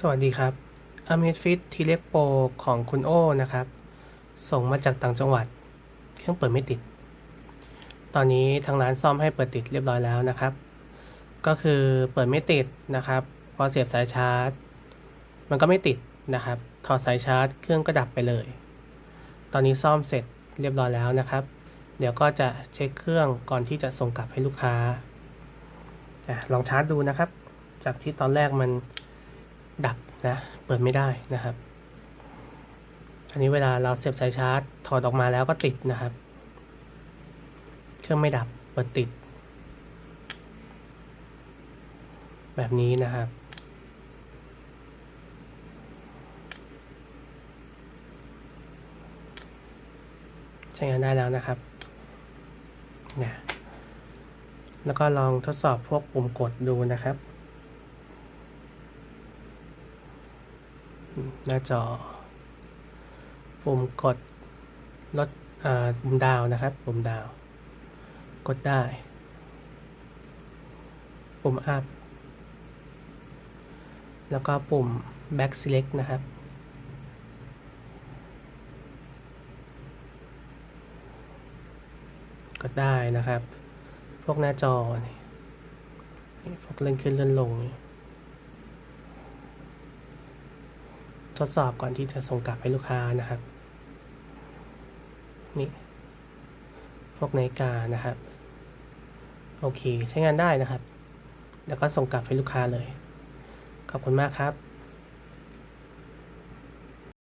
สวัสดีครับ a m a z f i t ทีเล็กโปรของคุณโอ้นะครับ ส่งมาจากต่างจังหวัด เครื่องเปิดไม่ติด ตอนนี้ทางร้านซ่อมให้เปิดติดเรียบร้อยแล้วนะครับ ก็คือเปิดไม่ติดนะครับ พอเสียบสายชาร์จ มันก็ไม่ติดนะครับ ถอดสายชาร์จ เครื่องก็ดับไปเลย ตอนนี้ซ่อมเสร็จเรียบร้อยแล้วนะครับ เดี๋ยวก็จะเช็คเครื่องก่อนที่จะส่งกลับให้ลูกค้าอลองชาร์จดูนะครับ จากที่ตอนแรกมัน ดับนะ เปิดไม่ได้นะครับ อันนี้เวลาเราเสียบสายชาร์จ ถอดออกมาแล้วก็ติดนะครับ เครื่องไม่ดับ เปิดติด แบบนี้นะครับใช้งานได้แล้วนะครับเนี่ยแล้วก็ลองทดสอบพวกปุ่มกดดูนะครับ หน้าจอ ปุ่มกดลดปุ่มดาวนะครับ ปุ่มดาว กดได้ ปุ่มอัพ แล้วก็ปุ่ม back select นะครับ กดได้นะครับ พวกหน้าจอนี่พวกเลื่อนขึ้นเลื่อนลงนี่ ทดสอบก่อนที่จะส่งกลับให้ลูกค้านะครับ นี่ พวกนาฬิกานะครับ โอเค ใช้งานได้นะครับ แล้วก็ส่งกลับให้ลูกค้าเลย ขอบคุณมากครับ